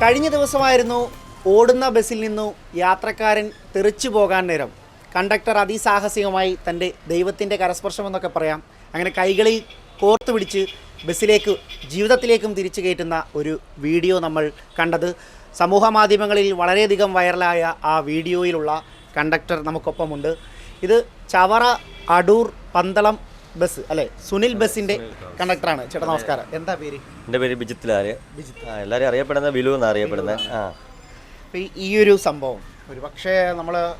കഴിഞ്ഞ ദിവസമായിരുന്നു ഓടുന്ന ബസ്സിൽ നിന്നു യാത്രക്കാരൻ തെറിച്ചു പോകാൻ നേരം. കണ്ടക്ടർ അതിസാഹസികമായി തന്റെ ദൈവത്തിന്റെ കരസ്പർശം എന്നൊക്കെ പറയാം. അങ്ങനെ കൈകളിൽ കോർത്ത് പിടിച്ച് ബസ്സിലേക്ക് ജീവിതത്തിലേക്കും തിരിച്ചു കയറ്റുന്ന ഒരു വീഡിയോ നമ്മൾ കണ്ടത്. സമൂഹ മാധ്യമങ്ങളിൽ വളരെയധികം വൈറലായ ആ വീഡിയോയിലുള്ള കണ്ടക്ടർ നമുക്കൊപ്പമുണ്ട്. ഇത് ചവറ അടൂർ പന്തളം ബസ് അല്ലേ? സുനിൽ ബസിന്റെ കണ്ടക്ടറാണ്. ചേട്ടാ നമസ്കാരം. എന്താ പേര്? എന്റെ പേര് ബിജിത്ത് ലാൽ. എല്ലാരും എല്ലാവരും അറിയപ്പെടുന്ന ബിലു എന്നാണ് അറിയപ്പെടുന്നത്. ആ. അപ്പോൾ ഈ- ഈ ഒരു സംഭവം ഒരു പക്ഷേ നമ്മൾ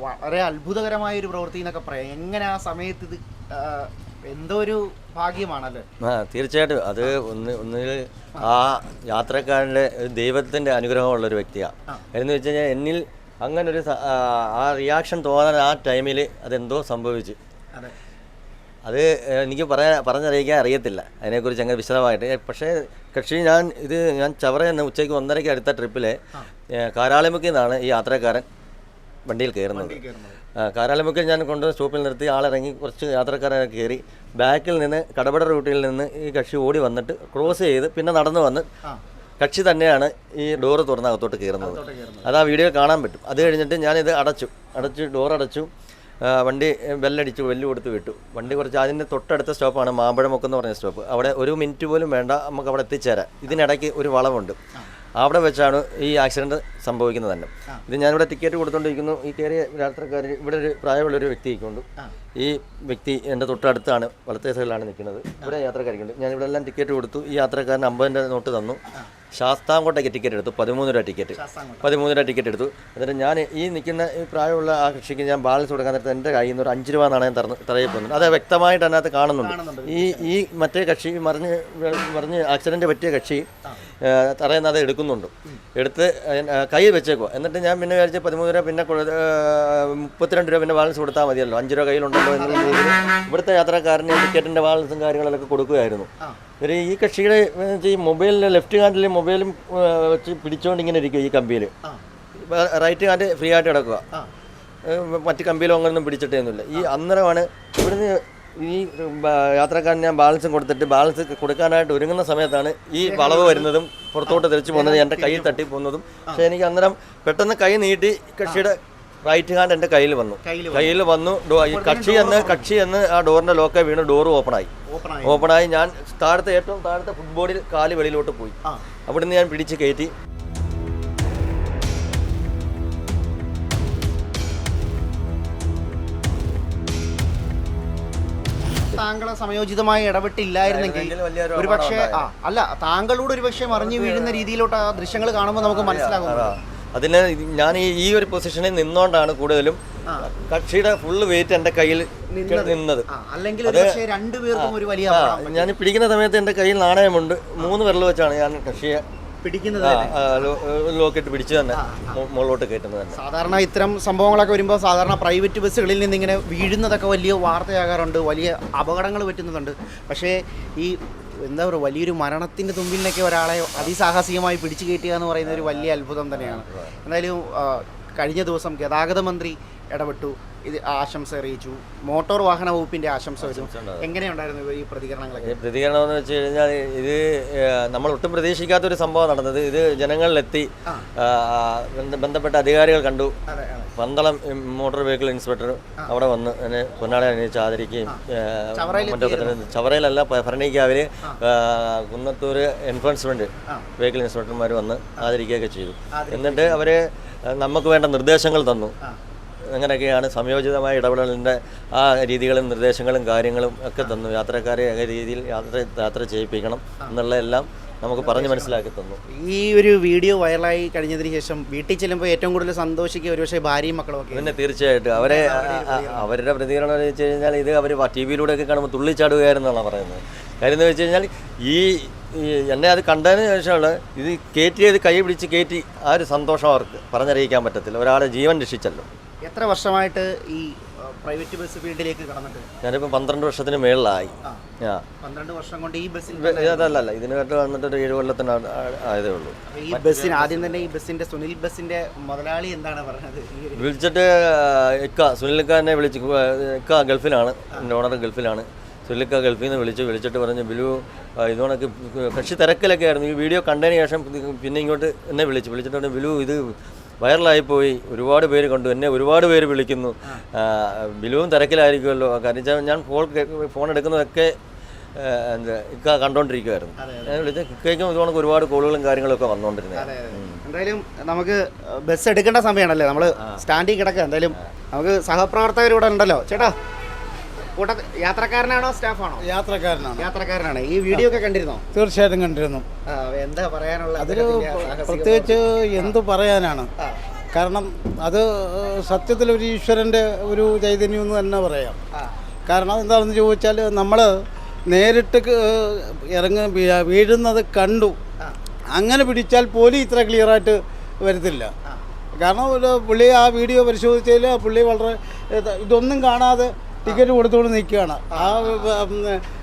വളരെ അത്ഭുതകരമായ ഒരു പ്രവൃത്തി എന്നൊക്കെ പറയാം. എങ്ങനെ ആ സമയത്ത് ഇത് ആ, എന്തോ ഒരു ഭാഗ്യമാണല്ലേ? ആ തീർച്ചയായിട്ടും. അത് ഒന്ന് ഒന്നിൽ ആ യാത്രക്കാരന്റെ ഒരു ദൈവത്തിന്റെ അനുഗ്രഹമുള്ള ഒരു വ്യക്തിയാണ് എന്ന് വെച്ച് കഴിഞ്ഞാൽ എന്നിൽ അങ്ങനെ ഒരു സ- ആ, ആ റിയാക്ഷൻ തോന്നാൻ ആ ടൈമിൽ അതെന്തോ സംഭവിച്ചു. അതെ. അത് എനിക്ക് പറയാൻ പറഞ്ഞറിയിക്കാൻ അറിയത്തില്ല. അതിനെക്കുറിച്ച് അങ്ങനെ വിശദമായിട്ട്. പക്ഷേ കക്ഷി ഞാൻ ഇത് ഞാൻ ചവറ എന്ന ഉച്ചയ്ക്ക് ഒന്നരയ്ക്ക് അടുത്ത ട്രിപ്പിൽ കാരാളിമുക്കിൽ നിന്നാണ് ഈ യാത്രക്കാരൻ വണ്ടിയിൽ കയറുന്നത്. കാരാളിമുക്കിൽ ഞാൻ കൊണ്ട് സ്റ്റോപ്പിൽ നിർത്തി ആളിറങ്ങി കുറച്ച് യാത്രക്കാരെ കയറി ബാക്കിൽ നിന്ന് കടപട റൂട്ടിൽ നിന്ന് ഈ കക്ഷി ഓടി വന്നിട്ട് ക്രോസ് ചെയ്ത് പിന്നെ നടന്നു വന്ന് കക്ഷി തന്നെയാണ് ഈ ഡോറ് തുറന്ന് അകത്തോട്ട് കയറുന്നത്. അത് ആ വീഡിയോ കാണാൻ പറ്റും. അത് കഴിഞ്ഞിട്ട് ഞാനിത് അടച്ചു. അടച്ചു ഡോർ അടച്ചു വണ്ടി ബെല്ലടിച്ചു ബെല്ല് കൊടുത്ത് വിട്ടു. വണ്ടി കുറച്ച് അതിന്റെ തൊട്ടടുത്ത സ്റ്റോപ്പാണ് മാമ്പഴമുക്ക് എന്ന് പറഞ്ഞ സ്റ്റോപ്പ്. അവിടെ ഒരു മിനിറ്റ് പോലും വേണ്ട നമുക്ക് അവിടെ എത്തിച്ചേരാം. ഇതിനിടയ്ക്ക് ഒരു വളവുണ്ട്. അവിടെ വെച്ചാണ് ഈ ആക്സിഡന്റ് സംഭവിക്കുന്നത് തന്നെ. ഇത് ഞാനിവിടെ ടിക്കറ്റ് കൊടുത്തുകൊണ്ടിരിക്കുന്നു ഈ കയറിയ യാത്രക്കാർ ഇവിടെ ഒരു പ്രായമുള്ളൊരു വ്യക്തി ഇരിക്കുന്നുണ്ട് ഈ വ്യക്തി എന്റെ തൊട്ടടുത്താണ് വലത്തേ സൈഡിലാണ് നിൽക്കുന്നത്. ഇവിടെ യാത്രക്കാരിക്കുന്നുണ്ട് ഞാൻ ഇവിടെ എല്ലാം ടിക്കറ്റ് കൊടുത്തു. ഈ യാത്രക്കാരൻ അമ്പതിന്റെ നോട്ട് തന്നു. ശാസ്താംകോട്ടയ്ക്ക് ടിക്കറ്റ് എടുത്തു. പതിമൂന്ന് രൂപ ടിക്കറ്റ്. പതിമൂന്ന് രൂപ ടിക്കറ്റ് എടുത്തു. എന്നിട്ട് ഞാൻ ഈ നിൽക്കുന്ന ഈ പ്രായമുള്ള ആ കക്ഷിക്ക് ഞാൻ ബാലൻസ് കൊടുക്കാൻ നേരത്തെ എന്റെ കയ്യിൽ നിന്ന് ഒരു അഞ്ച് രൂപ നാണയം തറന്ന് തറയപ്പെടുന്നത് അത് വ്യക്തമായിട്ട് അതിനകത്ത് കാണുന്നുണ്ട്. ഈ ഈ മറ്റേ കക്ഷി മറിഞ്ഞ് മറിഞ്ഞ് ആക്സിഡന്റ് പറ്റിയ കക്ഷി തറയുന്ന അത് എടുക്കുന്നുണ്ട്. എടുത്ത് കൈ വെച്ചേക്കോ എന്നിട്ട് ഞാൻ പിന്നെ വിചാരിച്ച പതിമൂന്ന് രൂപ പിന്നെ മുപ്പത്തിരണ്ട് രൂപ പിന്നെ ബാലൻസ് കൊടുത്താൽ മതിയല്ലോ. അഞ്ച് രൂപ കയ്യിലുണ്ടല്ലോ. എന്നുള്ള രീതിയിൽ ഇവിടുത്തെ യാത്രക്കാരന് ടിക്കറ്റിന്റെ ബാലൻസും കാര്യങ്ങളൊക്കെ കൊടുക്കുമായിരുന്നു ഒരു ഈ കക്ഷിയുടെ ഈ മൊബൈലിൽ ലെഫ്റ്റ് ഹാൻഡിൽ മൊബൈലും വെച്ച് പിടിച്ചുകൊണ്ട് ഇങ്ങനെ ഇരിക്കും ഈ കമ്പിയിൽ റൈറ്റ് ഹാൻഡ് ഫ്രീ ആയിട്ട് കിടക്കുക മറ്റ് കമ്പിയിലോ അങ്ങനെയൊന്നും പിടിച്ചിട്ടൊന്നുമില്ല. ഈ അന്നേരമാണ് ഇവിടുന്ന് ഈ യാത്രക്കാരന് യാത്രക്കാരൻ ഞാൻ ബാലൻസും കൊടുത്തിട്ട് ബാലൻസ് കൊടുക്കാനായിട്ട് ഒരുങ്ങുന്ന സമയത്താണ് ഈ വളവ് വരുന്നതും പുറത്തോട്ട് തെറിച്ച് പോകുന്നതും എന്റെ കയ്യിൽ തട്ടി പോകുന്നതും പക്ഷേ എനിക്ക് അന്നേരം പെട്ടെന്ന് കൈ നീട്ടി കക്ഷിയുടെ റൈറ്റ് ഹാൻഡ് എന്റെ കയ്യിൽ വന്നു. കയ്യിൽ വന്നു. കക്ഷി എന്ന് കക്ഷി എന്ന് ആ ഡോറിന്റെ ലോക്കെ വീണ് ഡോറ് ഓപ്പണായി ഓപ്പണായി ആയി ഞാൻ താഴത്തെ ഏറ്റവും താഴത്തെ ഫുട്ബോളിൽ കാൽ വെളിയിലോട്ട് പോയി. അവിടുന്ന് ഞാൻ പിടിച്ച് കയറ്റി താങ്കളെ സമയോചിതമായി ഇടപെട്ടില്ലായിരുന്നെങ്കിൽ ഒരുപക്ഷെ അല്ല താങ്കളോട് ഒരുപക്ഷെ മറിഞ്ഞു വീഴുന്ന രീതിയിലോട്ട് ആ ദൃശ്യങ്ങൾ കാണുമ്പോൾ നമുക്ക് മനസ്സിലാകും. അതിന് ഞാൻ ഈ ഈ ഒരു പൊസിഷനിൽ നിന്നുകൊണ്ടാണ് കൂടുതലും കക്ഷിയുടെ ഫുള്ള് വെയിറ്റ് എന്റെ കയ്യിൽ നിന്നത്. അല്ലെങ്കിൽ ഒരു വലിയ ഞാൻ പിടിക്കുന്ന സമയത്ത് എന്റെ കയ്യിൽ നാണയമുണ്ട്. മൂന്ന് വിരൽ വെച്ചാണ് ഞാൻ കക്ഷിയെ പിടിക്കുന്നത് ആ, ആ, ലോ- ലോക്കിട്ട് പിടിച്ച് തന്നെ. മുകളിലോട്ട് കയറ്റുന്നത് തന്നെ. സാധാരണ ഇത്തരം സംഭവങ്ങളൊക്കെ വരുമ്പോൾ സാധാരണ പ്രൈവറ്റ് ബസ്സുകളിൽ നിന്ന് ഇങ്ങനെ വീഴുന്നതൊക്കെ വലിയ വാർത്തയാകാറുണ്ട്. വലിയ അപകടങ്ങൾ പറ്റുന്നതുണ്ട് പക്ഷേ ഈ എന്താ പറയുക വലിയൊരു മരണത്തിന്റെ തുമ്പിൽ നിന്നൊക്കെ ഒരാളെ അതിസാഹസികമായി പിടിച്ചു കയറ്റുക എന്ന് പറയുന്നത് ഒരു വലിയ അത്ഭുതം തന്നെയാണ്. എന്തായാലും കഴിഞ്ഞ ദിവസം ഗതാഗത മന്ത്രി ഇടപെട്ടു. ഇത് ആശംസ അറിയിച്ചു. മോട്ടോർ വാഹന വകുപ്പിന്റെ ആശംസ എങ്ങനെയുണ്ടായിരുന്നു ഈ പ്രതികരണങ്ങളൊക്കെ? പ്രതികരണം എന്ന് വെച്ച് കഴിഞ്ഞാൽ ഇത് നമ്മൾ ഒട്ടും പ്രതീക്ഷിക്കാത്ത ഒരു സംഭവം നടന്നത്. ഇത് ജനങ്ങളിലെത്തി ബന്ധപ്പെട്ട അധികാരികൾ കണ്ടു. പന്തളം മോട്ടോർ വെഹിക്കിൾ ഇൻസ്പെക്ടർ അവിടെ വന്ന് എന്നെ പൊന്നാളെ അന്വേഷിച്ച് ആദരിക്കുകയും ചവറയിലല്ല ഭരണീക്കാവിൽ കുന്നത്തൂർ എൻഫോഴ്സ്മെന്റ് വെഹിക്കിൾ ഇൻസ്പെക്ടർമാർ വന്ന് ആദരിക്കുകയൊക്കെ ചെയ്തു. എന്നിട്ട് അവർ നമുക്ക് വേണ്ട നിർദ്ദേശങ്ങൾ തന്നു. അങ്ങനെയൊക്കെയാണ് സംയോജിതമായ ഇടപെടലിന്റെ ആ രീതികളും നിർദ്ദേശങ്ങളും കാര്യങ്ങളും ഒക്കെ തന്നു. യാത്രക്കാരെ ഏക രീതിയിൽ യാത്ര യാത്ര ചെയ്യിപ്പിക്കണം എന്നുള്ള എല്ലാം നമുക്ക് പറഞ്ഞ് മനസ്സിലാക്കി തന്നു. ഈ ഒരു വീഡിയോ വൈറലായി കഴിഞ്ഞതിന് ശേഷം വീട്ടിൽ ചെല്ലുമ്പോൾ ഏറ്റവും കൂടുതൽ സന്തോഷിക്കുക ഒരുപക്ഷെ ഭാര്യയും മക്കളും ഒക്കെ പിന്നെ തീർച്ചയായിട്ടും. അവരെ അവരുടെ പ്രതികരണം എന്ന് വെച്ച് കഴിഞ്ഞാൽ ഇത് അവർ ടി വിയിലൂടെയൊക്കെ കാണുമ്പോൾ തുള്ളിച്ചാടുകയായിരുന്നാണ് പറയുന്നത്. കാര്യം എന്ന് വെച്ച് കഴിഞ്ഞാൽ ഈ എന്നെ അത് കണ്ടതിന് ശേഷമാണ് ഇത് കയറ്റിയത് കൈ പിടിച്ച് കയറ്റി ആ ഒരു സന്തോഷം അവർക്ക് പറഞ്ഞറിയിക്കാൻ പറ്റത്തില്ല. ഒരാളെ ജീവൻ രക്ഷിച്ചല്ലോ. എത്ര വർഷമായിട്ട് ഈ പ്രൈവറ്റ് ബസ് ഫീൽഡിലേക്ക് കടന്നിട്ട്? ഞാനിപ്പോൾ പന്ത്രണ്ട് വർഷത്തിന് മേളിലായി. പന്ത്രണ്ട് വർഷം കൊണ്ട് ഈ ബസ്സിൽ അതല്ലല്ല ഇതിനായിട്ട് വന്നിട്ട് ഒരു ഏഴ് കൊല്ലത്തിന് ആയതേ ഉള്ളൂ. ഈ ബസ്സിന് ആദ്യം തന്നെ ഈ ബസ്സിന്റെ സുനിൽ ബസ്സിന്റെ മുതലാളി എന്താണ് പറഞ്ഞത്? വിളിച്ചിട്ട് ഇക്ക സുനിലിക്ക എന്നെ വിളിച്ചു ഇക്ക ഗൾഫിലാണ് എന്റെ ഓണർ ഗൾഫിലാണ്. സുല്ലിക്ക ഗൾഫിൽ നിന്ന് വിളിച്ച് വിളിച്ചിട്ട് പറഞ്ഞ് ബിലു ഇതുകൊണ്ടൊക്കെ കക്ഷി തിരക്കിലൊക്കെ ആയിരുന്നു ഈ വീഡിയോ കണ്ടതിന് ശേഷം പിന്നെ ഇങ്ങോട്ട് എന്നെ വിളിച്ചു വിളിച്ചിട്ട് പറഞ്ഞു ബിലു ഇത് വൈറലായിപ്പോയി ഒരുപാട് പേര് കണ്ടു എന്നെ ഒരുപാട് പേര് വിളിക്കുന്നു. ബിലുവും തിരക്കിലായിരിക്കുമല്ലോ. കാരണം വെച്ചാൽ ഞാൻ ഫോൺ ഫോൺ എടുക്കുന്നതൊക്കെ എന്താ ഇക്ക കണ്ടോണ്ടിരിക്കുമായിരുന്നു വിളിച്ച ഇക്കയ്ക്കും ഇതുകൊണ്ട് ഒരുപാട് കോളുകളും കാര്യങ്ങളൊക്കെ വന്നുകൊണ്ടിരുന്നത് എന്തായാലും നമുക്ക് ബസ് എടുക്കേണ്ട സമയമാണല്ലേ? നമ്മൾ സ്റ്റാൻഡിൽ കിടക്കുക. എന്തായാലും നമുക്ക് സഹപ്രവർത്തകർ ഇവിടെ ഉണ്ടല്ലോ. ചേട്ടാ യാത്രക്കാരനാണോ സ്റ്റാഫാണോ? യാത്രക്കാരനാണ്. യാത്രക്കാരനാണ്. ഈ വീഡിയോ ഒക്കെ കണ്ടിരുന്നോ? തീർച്ചയായിട്ടും കണ്ടിരുന്നു. എന്താ പറയാനുള്ള അതൊരു പ്രത്യേകിച്ച് എന്ത് പറയാനാണ്? കാരണം അത് സത്യത്തിൽ ഒരു ഈശ്വരന്റെ ഒരു ചൈതന്യം എന്ന് തന്നെ പറയാം. കാരണം എന്താണെന്ന് ചോദിച്ചാൽ നമ്മൾ നേരിട്ട് ഇറങ്ങ വീഴുന്നത് കണ്ടു. അങ്ങനെ പിടിച്ചാൽ പോലും ഇത്ര ക്ലിയറായിട്ട് വരത്തില്ല. കാരണം പുള്ളി ആ വീഡിയോ പരിശോധിച്ചതിൽ പുള്ളി വളരെ ഇതൊന്നും കാണാതെ ടിക്കറ്റ് കൊടുത്തുകൊണ്ട് നിൽക്കുകയാണ്. ആ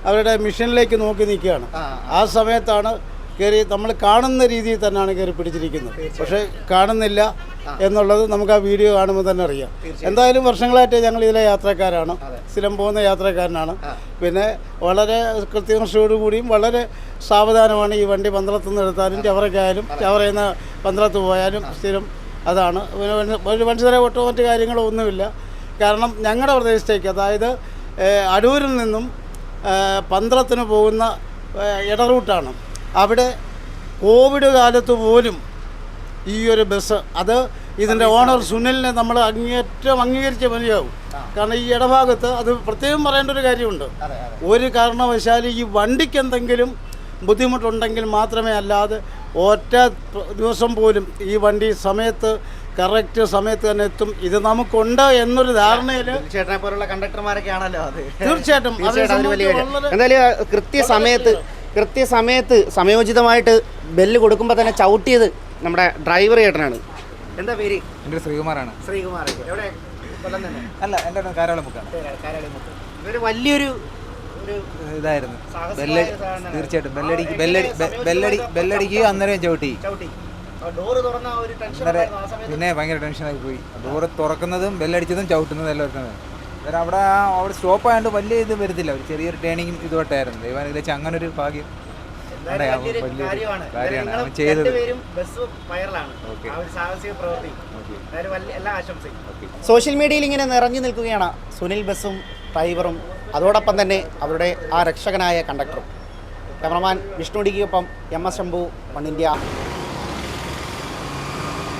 അവരുടെ മിഷനിലേക്ക് നോക്കി നിൽക്കുകയാണ്. ആ, സമയത്താണ് കയറി നമ്മൾ കാണുന്ന രീതിയിൽ തന്നെയാണ് കയറി പിടിച്ചിരിക്കുന്നത്. പക്ഷേ കാണുന്നില്ല എന്നുള്ളത് നമുക്ക് ആ വീഡിയോ കാണുമ്പോൾ തന്നെ അറിയാം. എന്തായാലും വർഷങ്ങളായിട്ട് ഞങ്ങൾ ഇതിലെ യാത്രക്കാരാണ്. സ്ഥിരം പോകുന്ന യാത്രക്കാരനാണ്. പിന്നെ വളരെ കൃത്യനിഷ്ഠയോടുകൂടിയും വളരെ സാവധാനമാണ് ഈ വണ്ടി പന്തളത്തു നിന്ന് എടുത്താലും ചവറയ്ക്കായാലും ചവറയിൽ നിന്ന് പന്തളത്ത് പോയാലും സ്ഥിരം അതാണ്. പിന്നെ ഒരു- ഒരു മനുഷ്യരെ ഒട്ടോ മറ്റു കാര്യങ്ങളോ ഒന്നുമില്ല കാരണം ഞങ്ങളുടെ പ്രദേശത്തേക്ക് അതായത് അടൂരിൽ നിന്നും പന്ത്രത്തിന് പന്തളത്തിന് പോകുന്ന ഇടറൂട്ടാണ് അവിടെ കോവിഡ് കാലത്ത് പോലും ഈ ഒരു ബസ് അത് ഇതിന്റെ ഓണർ സുനിലിനെ നമ്മൾ അങ്ങേറ്റം അംഗീകരിച്ച മതിയാവും കാരണം ഈ ഇടഭാഗത്ത് അത് പ്രത്യേകം പറയേണ്ട ഒരു കാര്യമുണ്ട്. ഒരു കാരണവശാലും ഈ വണ്ടിക്ക് എന്തെങ്കിലും ബുദ്ധിമുട്ടുണ്ടെങ്കിൽ മാത്രമേ അല്ലാതെ ഒറ്റ ദിവസം പോലും ഈ വണ്ടി സമയത്ത് കറക്റ്റ് സമയത്ത് തന്നെ എത്തും. ഇത് നമുക്കുണ്ട് എന്നൊരു ധാരണയിൽ ചേട്ടനെ പോലുള്ള കണ്ടക്ടർമാരൊക്കെ ആണല്ലോ അത് തീർച്ചയായിട്ടും. എന്തായാലും കൃത്യസമയത്ത് കൃത്യസമയത്ത് സമയോചിതമായിട്ട് ബെല്ല് കൊടുക്കുമ്പോൾ തന്നെ ചവിട്ടിയത് നമ്മുടെ ഡ്രൈവർ ചേട്ടനാണ്. എന്താ പേര്? എന്റെ ശ്രീകുമാറാണ്. ശ്രീകുമാർ. എവിടെ? കൊല്ലം തന്നെ. അല്ല എന്റെ കാരാളം ബുക്കാണ് ഇതൊരു വലിയൊരു ഒരു ഇതായിരുന്നു. ബെല്ല തീർച്ചയായിട്ടും. ബെല്ലടി ബെല്ലടി ചോദിച്ചപ്പോൾ ബെല്ലടിക്ക് അന്നേരം ചവിട്ടി. ചവിട്ടി. ഡോറ് തുറന്ന ഒരു ടെൻഷൻ അന്നേരം ആ സമയത്ത്. പിന്നെ ഭയങ്കര ടെൻഷനായി പോയി. ഡോറ് തുറക്കുന്നതും ബെല്ലടിച്ചതും ചവിട്ടുന്നതും എല്ലാം ഒരുക്കുന്നത് അന്നേരം അവിടെ ആ- അവിടെ സ്റ്റോപ്പ് ആയതുകൊണ്ട് വലിയ ഇത് വരുന്നില്ല ഒരു ചെറിയൊരു ടേണിങ്ങും ഇതുമായിട്ടായിരുന്നു ദൈവം വെച്ചാൽ അങ്ങനെ ഒരു ഭാഗ്യം. കാര്യമാണ്. ചെയ്തത്. സോഷ്യൽ മീഡിയയിൽ ഇങ്ങനെ നിറഞ്ഞു നിൽക്കുകയാണ് സുനിൽ ബസ്സും ഡ്രൈവറും. അതോടൊപ്പം തന്നെ അവരുടെ ആ രക്ഷകനായ കണ്ടക്ടറും. Cameraman വിഷ്ണുടിക്കൊപ്പം M S Shambhu one India.